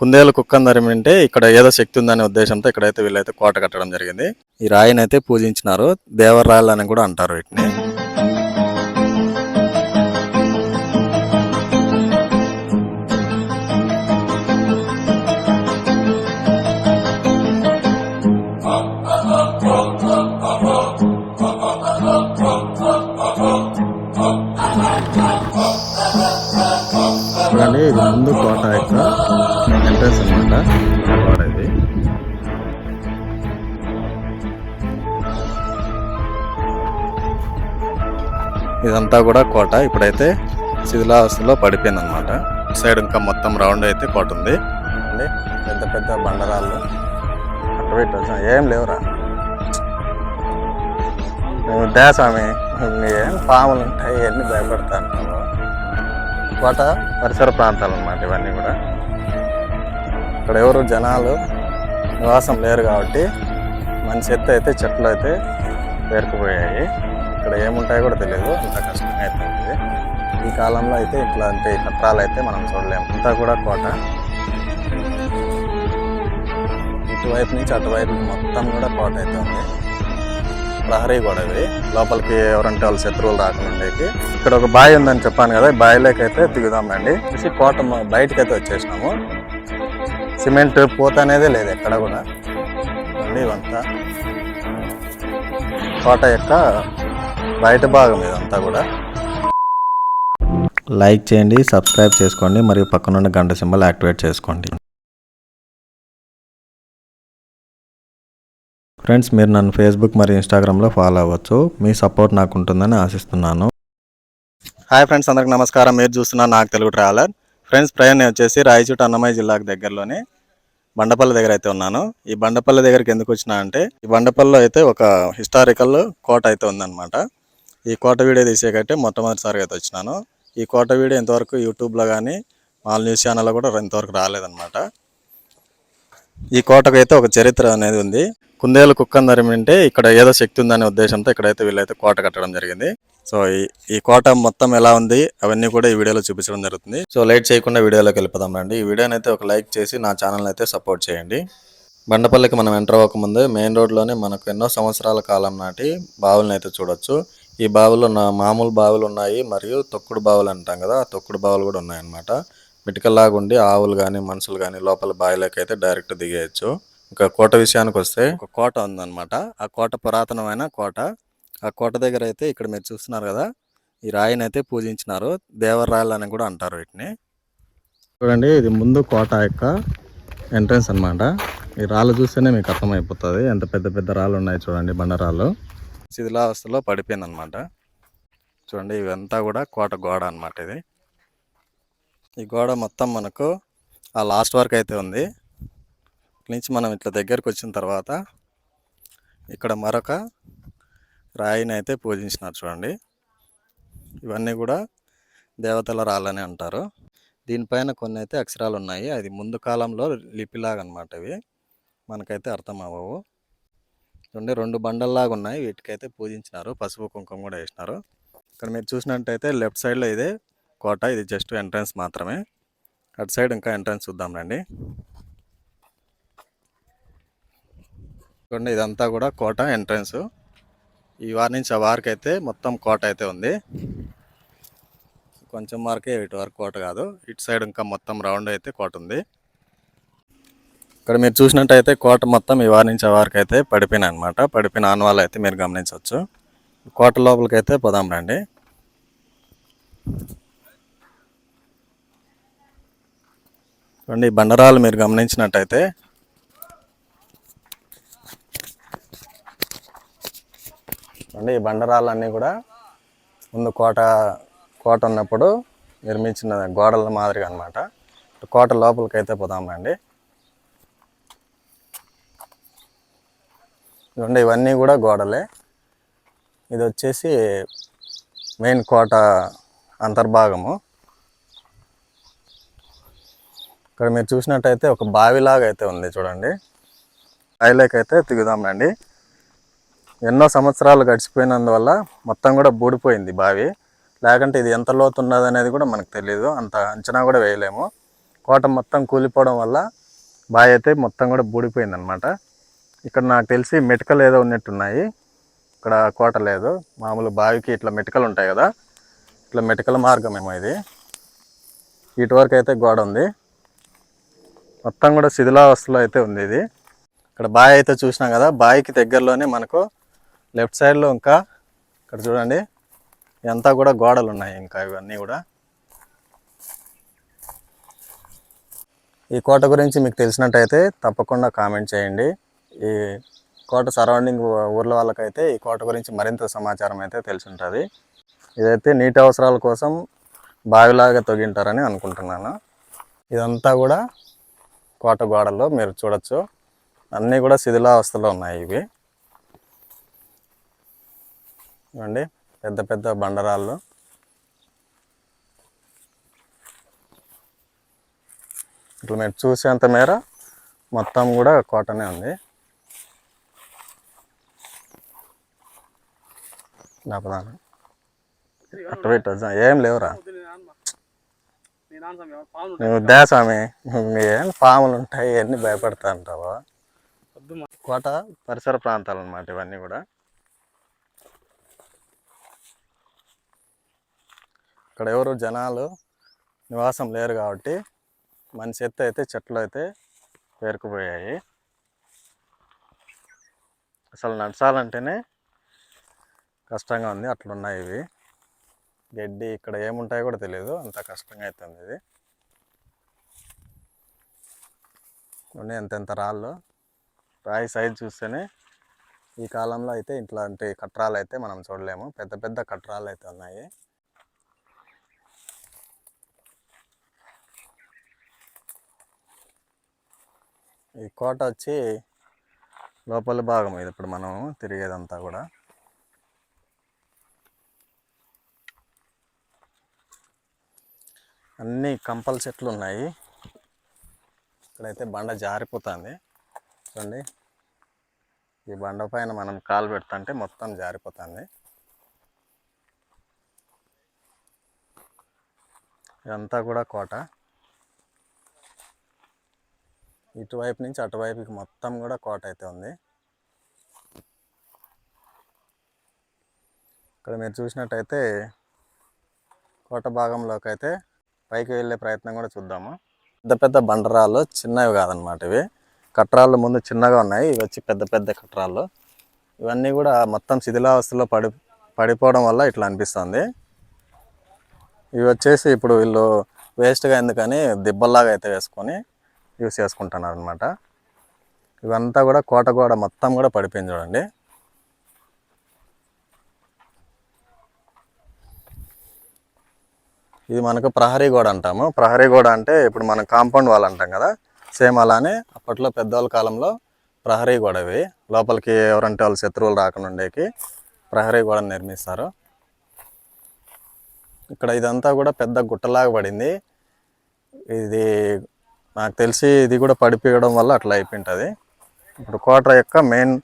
కుందేలు కుక్కని తరిమింటే ఇక్కడ ఏదో శక్తి ఉందనే ఉద్దేశంతో ఇక్కడైతే వీళ్ళైతే కోట కట్టడం జరిగింది. ఈ రాయిని అయితే పూజించినారు. దేవరాయలు అని కూడా అంటారు వీటిని. చూడండి ఇది ముందు కోట అనమాట ఇది ఇదంతా కూడా కోట. ఇప్పుడైతే శిథిలావస్థలో పడిపోయింది అనమాట సైడ్ ఇంకా మొత్తం రౌండ్ అయితే కోట ఉంది. అండి పెద్ద పెద్ద బండరాళ్ళు. అటు ఏం లేవురా. దే స్వామి ఏం పాములు ఉంటాయి ఇవన్నీ భయపడతాను కోట పరిసర ప్రాంతాలు అన్నమాట ఇవన్నీ కూడా. ఇక్కడ ఎవరు జనాలు నివాసం లేరు కాబట్టి మంచి ఎత్తు అయితే చెట్లు అయితే పేరుకుపోయాయి. ఇక్కడ ఏముంటాయో కూడా తెలియదు. అంత కష్టంగా అయితే ఉంది. ఈ కాలంలో అయితే ఇట్లాంటి కట్టాలు అయితే మనం చూడలేము. అంతా కూడా కోట. ఇటువైపు నుంచి అటువైపు మొత్తం కూడా కోట అయితే ఉంది. ప్రహరీ కూడా ఇది లోపలికి ఎవరంటే వాళ్ళ శత్రువులు రాకుండా ఇక్కడ ఒక బావి ఉందని చెప్పాను కదా బావిలోకి అయితే దిగుదామండి కోట బయటకైతే వచ్చేసినాము. సిమెంట్ పూత అనేది లేదు ఎక్కడ కూడా. అండి ఇవంతా కోట యొక్క బయట భాగం ఇదంతా కూడా. లైక్ చేయండి సబ్స్క్రైబ్ చేసుకోండి మరియు పక్కనున్న గంట సింబల్ యాక్టివేట్ చేసుకోండి. ఫ్రెండ్స్ మీరు నన్ను ఫేస్బుక్ మరియు ఇన్స్టాగ్రామ్లో ఫాలో అవ్వచ్చు. మీ సపోర్ట్ నాకు ఉంటుందని ఆశిస్తున్నాను. హాయ్ ఫ్రెండ్స్ అందరికి నమస్కారం. మీరు చూస్తున్నారు నాకు తెలుగు ట్రావెలర్. ఫ్రెండ్స్ ప్రయాణం వచ్చేసి రాయచూట అన్నమయ్య జిల్లాకు దగ్గరలోని బండపల్లి దగ్గర అయితే ఉన్నాను. ఈ బండపల్లి దగ్గరికి ఎందుకు వచ్చినా అంటే ఈ బండపల్లిలో అయితే ఒక హిస్టారికల్ కోట అయితే ఉందన్నమాట. ఈ కోట వీడియో తీసేకంటే మొట్టమొదటిసారిగా అయితే వచ్చినాను. ఈ కోట వీడియో ఇంతవరకు యూట్యూబ్లో కానీ మాల్ న్యూస్ ఛానల్లో కూడా ఇంతవరకు రాలేదన్నమాట. ఈ కోటకు అయితే ఒక చరిత్ర అనేది ఉంది. కుందేలు కుక్కందరం అంటే ఇక్కడ ఏదో శక్తి ఉందనే ఉద్దేశంతో ఇక్కడైతే వీళ్ళైతే కోట కట్టడం జరిగింది. సో ఈ ఈ కోట మొత్తం ఎలా ఉంది? అవన్నీ కూడా ఈ వీడియోలో చూపించడం జరుగుతుంది. సో లైట్ చేయకుండా వీడియోలోకి వెళ్ళిపోదాం రండి. ఈ వీడియోని అయితే ఒక లైక్ చేసి నా ఛానల్ అయితే సపోర్ట్ చేయండి. బండపల్లికి మనం ఎంటర్ అవ్వకముందే మెయిన్ రోడ్లోనే మనకు ఎన్నో సంవత్సరాల కాలం నాటి బావులను అయితే చూడొచ్చు. ఈ బావులు నా మామూలు బావులు ఉన్నాయి మరియు తొక్కుడు బావులు అంటాం కదా ఆ తొక్కుడు బావులు కూడా ఉన్నాయన్నమాట. మిటికల్లాగా ఉండి ఆవులు కానీ మనుషులు కానీ లోపల బావిలోకి అయితే డైరెక్ట్ దిగేయచ్చు. ఇంకా కోట విషయానికి వస్తే ఒక కోట ఉందన్నమాట. ఆ కోట పురాతనమైన కోట. ఆ కోట దగ్గర అయితే ఇక్కడ మీరు చూస్తున్నారు కదా ఈ రాయిని అయితే పూజించినారు. దేవరాయలు అని కూడా అంటారు వీటిని. చూడండి ఇది ముందు కోట యొక్క ఎంట్రన్స్ అనమాట ఈ రాళ్ళు చూస్తేనే మీకు అర్థమైపోతుంది. ఎంత పెద్ద పెద్ద రాళ్ళు ఉన్నాయి చూడండి బండరాళ్ళు. శిథిలావస్థలో పడిపోయింది అనమాట చూడండి ఇవంతా కూడా కోట గోడ అన్నమాట ఇది. ఈ గోడ మొత్తం మనకు ఆ లాస్ట్ వరకు అయితే ఉంది. నుంచి మనం ఇట్లా దగ్గరకు వచ్చిన తర్వాత ఇక్కడ మరొక రాయిని అయితే పూజించినారు చూడండి. ఇవన్నీ కూడా దేవతల రాళ్ళని అంటారు. దీనిపైన కొన్ని అయితే అక్షరాలు ఉన్నాయి. అది ముందు కాలంలో లిపిలాగా అనమాట ఇవి. మనకైతే అర్థం అవ్వవు. చూడండి రెండు బండల్లాగా ఉన్నాయి. వీటికైతే పూజించినారు. పసుపు కుంకుమ కూడా వేసినారు. ఇక్కడ మీరు చూసినట్టయితే లెఫ్ట్ సైడ్లో ఇదే కోట. ఇది జస్ట్ ఎంట్రన్స్ మాత్రమే. అటు సైడ్ ఇంకా ఎంట్రన్స్ చూద్దాం రండి. చూడండి ఇదంతా కూడా కోట ఎంట్రన్స్. ఈ వారి నుంచి ఆ వారికి అయితే మొత్తం కోట అయితే ఉంది. కొంచెం వరకే ఇటు వరకు కోట కాదు. ఇటు సైడ్ ఇంకా మొత్తం రౌండ్ అయితే కోట ఉంది. ఇక్కడ మీరు చూసినట్టయితే కోట మొత్తం ఈ వారి నుంచి ఆ వారికి అయితే పడిపోయిన అనమాట పడిపోయిన ఆనవాళ్ళు అయితే మీరు గమనించవచ్చు. కోట లోపలికి అయితే పోదాం రండి. చూడండి ఈ బండరాలు మీరు గమనించినట్టయితే. చూడండి ఈ బండరాలన్నీ కూడా ముందు కోట కోట ఉన్నప్పుడు నిర్మించిన గోడల మాదిరిగా అనమాట కోట లోపలికి అయితే పోదాం చూడండి ఇవన్నీ కూడా గోడలే. ఇది వచ్చేసి మెయిన్ కోట అంతర్భాగము. ఇక్కడ మీరు చూసినట్టయితే ఒక బావిలాగా అయితే ఉంది చూడండి. బావిలోకి అయితే దిగుదాం రండి. ఎన్నో సంవత్సరాలు గడిచిపోయినందువల్ల మొత్తం కూడా బూడిపోయింది బావి. లేకుంటే ఇది ఎంత లోతు ఉన్నది అనేది కూడా మనకు తెలియదు అంత అంచనా కూడా వేయలేము. కోట మొత్తం కూలిపోవడం వల్ల బావి అయితే మొత్తం కూడా బూడిపోయింది అనమాట ఇక్కడ నాకు తెలిసి మెటికలు ఏదో ఉన్నట్టున్నాయి. ఇక్కడ కోట లేదు. మామూలు బావికి ఇట్లా మెటికలు ఉంటాయి కదా. ఇట్లా మెటికల మార్గం ఇది. ఇటువరకు అయితే గోడ ఉంది. మొత్తం కూడా శిథిలావస్థలో అయితే ఉంది ఇది. ఇక్కడ బావి అయితే చూసినాం కదా బావికి దగ్గరలోనే మనకు లెఫ్ట్ సైడ్లో ఇంకా ఇక్కడ చూడండి ఇదంతా కూడా గోడలు ఉన్నాయి ఇంకా ఇవన్నీ కూడా. ఈ కోట గురించి మీకు తెలిసినట్టయితే తప్పకుండా కామెంట్ చేయండి. ఈ కోట సరౌండింగ్ ఊర్ల వాళ్ళకైతే ఈ కోట గురించి మరింత సమాచారం అయితే తెలిసి ఉంటుంది ఇదైతే నీటి అవసరాల కోసం బావిలాగా తొగింటారని అనుకుంటున్నాను. ఇదంతా కూడా కోట గోడల్లో మీరు చూడొచ్చు. అన్నీ కూడా శిథిలావస్థలో ఉన్నాయి ఇవి. చూడండి పెద్ద పెద్ద బండరాళ్ళు. ఇట్లా మీరు చూసేంత మేర మొత్తం కూడా కోటనే ఉంది. అటు అట్ట ఏం లేవురా. దే స్వామి. పాములు ఉంటాయి అన్ని భయపడతా అంటావా? కోట పరిసర ప్రాంతాలు అన్నమాట ఇవన్నీ కూడా. ఇక్కడ ఎవరు జనాలు నివాసం లేరు కాబట్టి మనిషి ఎత్తు అయితే చెట్లు అయితే పేరుకుపోయాయి. అసలు నడచాలంటేనే కష్టంగా ఉంది అట్లున్నాయి ఇవి. గడ్డి ఇక్కడ ఏముంటాయో కూడా తెలియదు అంత కష్టంగా అవుతుంది ఇది. ఉన్నాయి ఎంతెంత రాళ్ళు. రాయి సైజ్ చూస్తేనే ఈ కాలంలో అయితే ఇట్లాంటి కట్రాలు అయితే మనం చూడలేము. పెద్ద పెద్ద కట్రాలు అయితే ఉన్నాయి. ఈ కోట వచ్చి లోపల భాగం ఇది ఇప్పుడు మనం తిరిగేదంతా కూడా. అన్ని కంపల్ చెట్లు ఉన్నాయి ఇక్కడైతే బండ జారిపోతుంది. చూడండి. ఈ బండ పైన మనం కాలు పెడుతుంటే మొత్తం జారిపోతుంది. ఇదంతా కూడా కోట. ఇటువైపు నుంచి అటువైపుకి మొత్తం కూడా కోట అయితే ఉంది. ఇక్కడ మీరు చూసినట్టయితే కోట భాగంలోకి అయితే పైకి వెళ్ళే ప్రయత్నం కూడా చూద్దాము. పెద్ద పెద్ద బండరాళ్ళు చిన్నవి కాదనమాట ఇవి. కట్రాళ్ళు ముందు చిన్నగా ఉన్నాయి. ఇవి వచ్చి పెద్ద పెద్ద కట్రాళ్ళు. ఇవన్నీ కూడా మొత్తం శిథిలావస్థలో పడి పడిపోవడం వల్ల ఇట్లా అనిపిస్తుంది. ఇవి వచ్చేసి ఇప్పుడు వీళ్ళు వేస్ట్గా ఎందుకని దిబ్బల్లాగా అయితే వేసుకొని యూస్ చేసుకుంటున్నారు అనమాట ఇవంతా కూడా కోట కూడా మొత్తం కూడా పడిపోయింది చూడండి. ఇది మనకు ప్రహరీ గోడ అంటాము. ప్రహరీ గోడ అంటే ఇప్పుడు మనం కాంపౌండ్ వాల్ అంటాం కదా సేమ్ అలానే అప్పట్లో పెద్దవాళ్ళ కాలంలో ప్రహరీ గోడ ఇవి. లోపలికి ఎవరంటే వాళ్ళు శత్రువులు రాకుండా ఉండేకి ప్రహరీ గోడను నిర్మిస్తారు. ఇక్కడ ఇదంతా కూడా పెద్ద గుట్టలాగా పడింది. ఇది నాకు తెలిసి ఇది కూడా పడిపోయడం వల్ల అట్లా అయిపోయింటుంది. ఇప్పుడు కోట యొక్క మెయిన్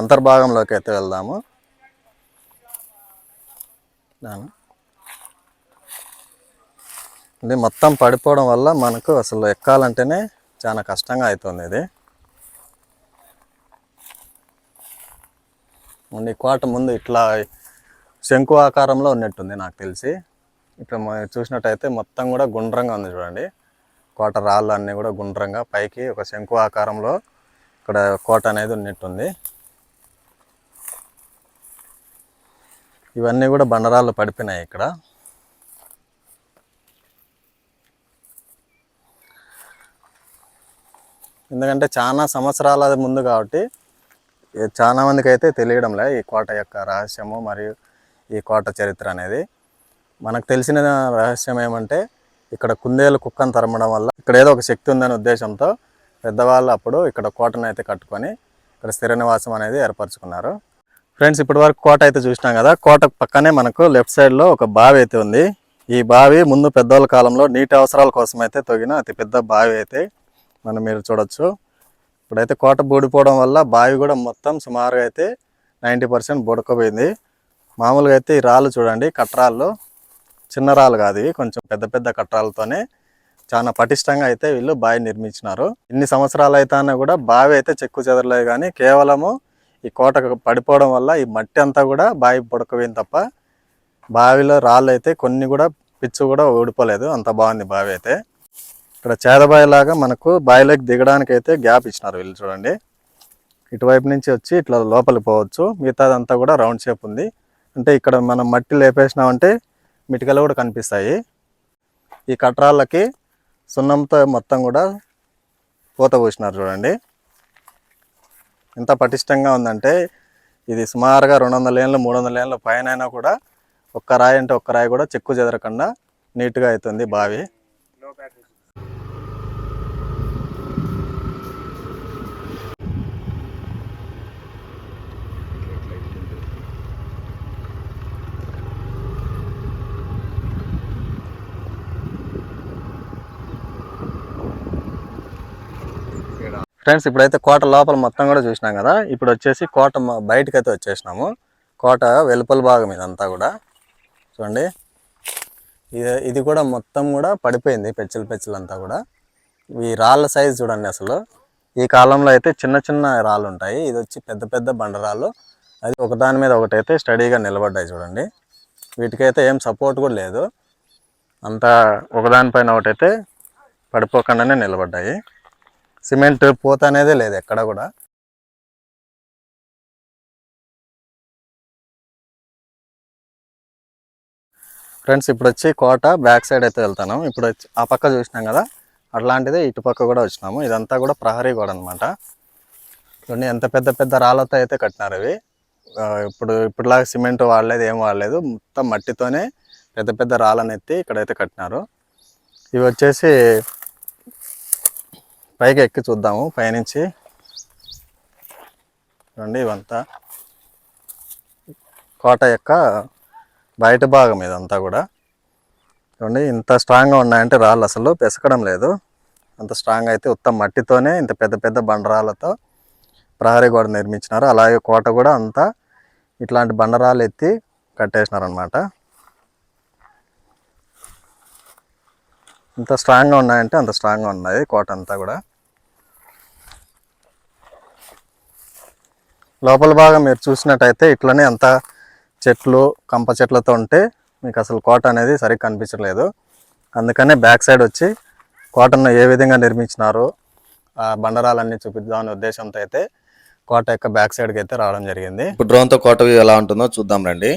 అంతర్భాగంలోకి అయితే వెళ్దాము. దాని ఇది మొత్తం పడిపోవడం వల్ల మనకు అసలు ఎక్కాలంటేనే చాలా కష్టంగా అవుతుంది ఇది. ఈ కోట ముందు ఇట్లా శంకు ఆకారంలో ఉన్నట్టుంది నాకు తెలిసి. ఇప్పుడు చూసినట్టయితే మొత్తం కూడా గుండ్రంగా ఉంది చూడండి. కోట రాళ్ళు అన్నీ కూడా గుండ్రంగా పైకి ఒక శంకు ఆకారంలో ఇక్కడ కోట అనేది ఉన్నట్టుంది. ఇవన్నీ కూడా బండరాళ్ళు పడిపోయినాయి ఇక్కడ. ఎందుకంటే చాలా సంవత్సరాల ముందు కాబట్టి చాలా మందికి అయితే తెలియడంలే ఈ కోట యొక్క రహస్యము మరియు ఈ కోట చరిత్ర అనేది. మనకు తెలిసిన రహస్యం ఏమంటే ఇక్కడ కుందేలు కుక్కను తరమడం వల్ల ఇక్కడ ఏదో ఒక శక్తి ఉందనే ఉద్దేశంతో పెద్దవాళ్ళు అప్పుడు ఇక్కడ కోటను అయితే కట్టుకొని ఇక్కడ స్థిర నివాసం అనేది ఏర్పరచుకున్నారు. ఫ్రెండ్స్ ఇప్పటి వరకు కోట అయితే చూసినాం కదా కోట పక్కనే మనకు లెఫ్ట్ సైడ్లో ఒక బావి అయితే ఉంది. ఈ బావి ముందు పెద్దవాళ్ళ కాలంలో నీటి అవసరాల కోసం అయితే తొగిన అతి పెద్ద బావి అయితే మనం మీరు చూడొచ్చు. ఇప్పుడైతే కోట బూడిపోవడం వల్ల బావి కూడా మొత్తం సుమారుగా అయితే నైంటీ పర్సెంట్ బుడకపోయింది. మామూలుగా అయితే ఈ రాళ్ళు చూడండి కట్రాళ్ళు. చిన్న రాళ్ళు కాదు ఇవి కొంచెం పెద్ద పెద్ద కట్రాలతోనే చాలా పటిష్టంగా అయితే వీళ్ళు బావి నిర్మించినారు. ఇన్ని సంవత్సరాలు అయితే కూడా బావి అయితే చెక్కు చెదరలేదు కానీ కేవలము ఈ కోట పడిపోవడం వల్ల ఈ మట్టి అంతా కూడా బావి బుడకపోయింది తప్ప బావిలో రాళ్ళు అయితే కొన్ని కూడా పిచ్చు కూడా ఊడిపోలేదు. అంత బాగుంది బావి అయితే. ఇక్కడ చేదబావి లాగా మనకు బాయిలోకి దిగడానికి అయితే గ్యాప్ ఇచ్చినారు వీళ్ళు చూడండి. ఇటువైపు నుంచి వచ్చి ఇట్లా లోపలికి పోవచ్చు. మిగతాదంతా కూడా రౌండ్ షేప్ ఉంది. అంటే ఇక్కడ మనం మట్టి లేపేసినామంటే మిటికలు కూడా కనిపిస్తాయి. ఈ కట్రాళ్ళకి సున్నంతో మొత్తం కూడా పూత పోసినారు చూడండి. ఎంత పటిష్టంగా ఉందంటే ఇది సుమారుగా రెండు వందల ఏళ్ళు మూడు వందల ఏళ్ళ పైన అయినా కూడా ఒక్క రాయి అంటే ఒక్క రాయి కూడా చెక్కు చెదరకుండా నీట్గా అవుతుంది బావి. ఫ్రెండ్స్ ఇప్పుడైతే కోట లోపల మొత్తం కూడా చూసినాం కదా. ఇప్పుడు వచ్చేసి కోట బయటకైతే వచ్చేసినాము. కోట వెలుపల భాగం ఇదంతా కూడా. చూడండి. ఇది ఇది కూడా మొత్తం కూడా పడిపోయింది పెచ్చలు పెచ్చలంతా కూడా. ఈ రాళ్ళ సైజు చూడండి అసలు. ఈ కాలంలో అయితే చిన్న చిన్న రాళ్ళు ఉంటాయి. ఇది వచ్చి పెద్ద పెద్ద బండరాళ్ళు అది ఒకదాని మీద ఒకటైతే స్టడీగా నిలబడ్డాయి చూడండి. వీటికైతే ఏం సపోర్ట్ కూడా లేదు. అంతా ఒకదానిపైన ఒకటైతే పడిపోకుండానే నిలబడ్డాయి. సిమెంట్ పూత అనేదే లేదు ఎక్కడ కూడా. ఫ్రెండ్స్ ఇప్పుడు వచ్చి కోట బ్యాక్ సైడ్ అయితే వెళ్తాను ఇప్పుడు ఆ పక్క చూసినాం కదా? అట్లాంటిదే ఇటు పక్క కూడా వచ్చినాము. ఇదంతా కూడా ప్రహరీ గోడ అనమాట చూడండి ఎంత పెద్ద పెద్ద రాళ్ళతో అయితే కట్టినారు ఇవి. ఇప్పుడు ఇప్పుడులాగా సిమెంట్ వాడలేదు ఏం వాడలేదు. మొత్తం మట్టితోనే పెద్ద పెద్ద రాళ్ళనెత్తి ఇక్కడైతే కట్టినారు. ఇవి వచ్చేసి పైకి ఎక్కి చూద్దాము పైనుంచి. రండి ఇవంతా. కోట యొక్క బయట భాగం ఇదంతా కూడా. చూడండి ఇంత స్ట్రాంగ్గా ఉన్నాయంటే రాళ్ళు అసలు పెసకడం లేదు. అంత స్ట్రాంగ్ అయితే ఉత్తమ మట్టితోనే ఇంత పెద్ద పెద్ద బండరాళ్ళతో ప్రహరీ గోడ నిర్మించినారు. అలాగే కోట కూడా అంతా ఇట్లాంటి బండరాలు ఎత్తి కట్టేసినారనమాట ఎంత స్ట్రాంగ్గా ఉన్నాయంటే అంత స్ట్రాంగ్గా ఉన్నాయి కోట అంతా కూడా. లోపల భాగం మీరు చూసినట్టయితే ఇట్లనే అంత చెట్లు కంప చెట్లతో ఉంటే మీకు అసలు కోట అనేది సరిగ్గా కనిపించలేదు అందుకనే బ్యాక్ సైడ్ వచ్చి కోటను ఏ విధంగా నిర్మించినారో ఆ బండరాలన్నీ చూపిద్దామనే ఉద్దేశంతో అయితే కోట యొక్క బ్యాక్ సైడ్కి అయితే రావడం జరిగింది. ఇప్పుడు కోట ఎలా ఉంటుందో చూద్దాం రండి.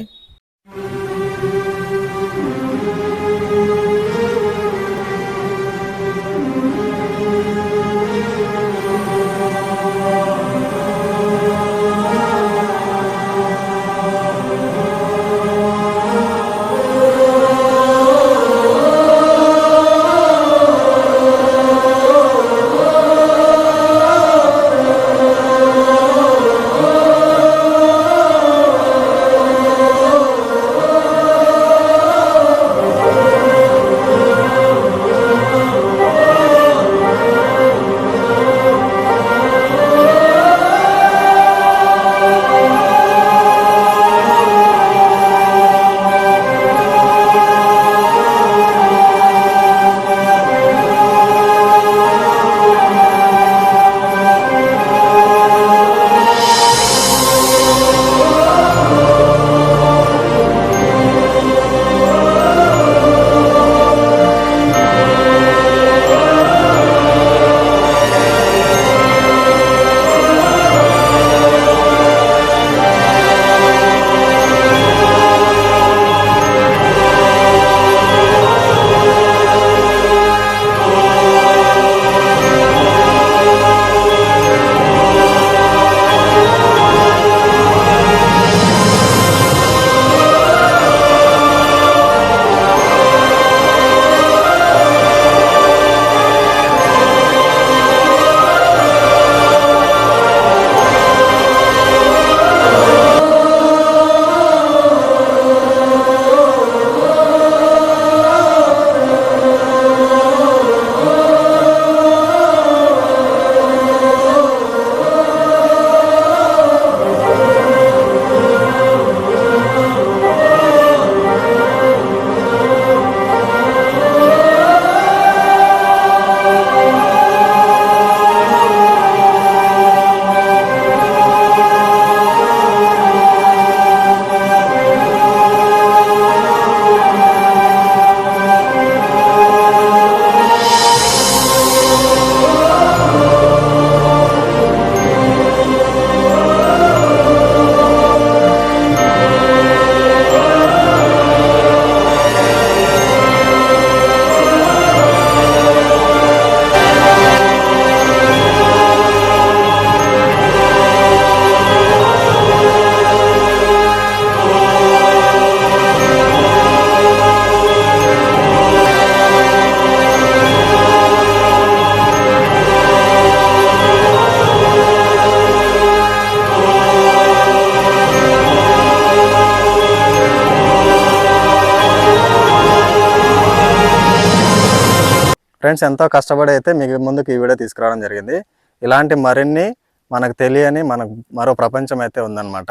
ఫ్రెండ్స్ ఎంతో కష్టపడి అయితే మీకు ముందుకు ఈ వీడియో తీసుకురావడం జరిగింది. ఇలాంటి మరిన్ని మనకు తెలియని మనకు మరో ప్రపంచం అయితే ఉందన్నమాట.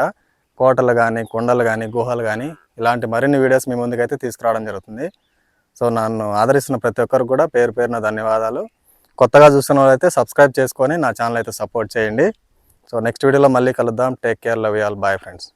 కోటలు కానీ కొండలు కానీ గుహలు కానీ ఇలాంటి మరిన్ని వీడియోస్ మీ ముందుకైతే తీసుకురావడం జరుగుతుంది. సో నన్ను ఆదరిస్తున్న ప్రతి ఒక్కరికి కూడా పేరు పేరున ధన్యవాదాలు. కొత్తగా చూస్తున్న వాళ్ళైతే సబ్స్క్రైబ్ చేసుకొని నా ఛానల్ అయితే సపోర్ట్ చేయండి. సో నెక్స్ట్ వీడియోలో మళ్ళీ కలుద్దాం. Take care. Love all. Bye friends.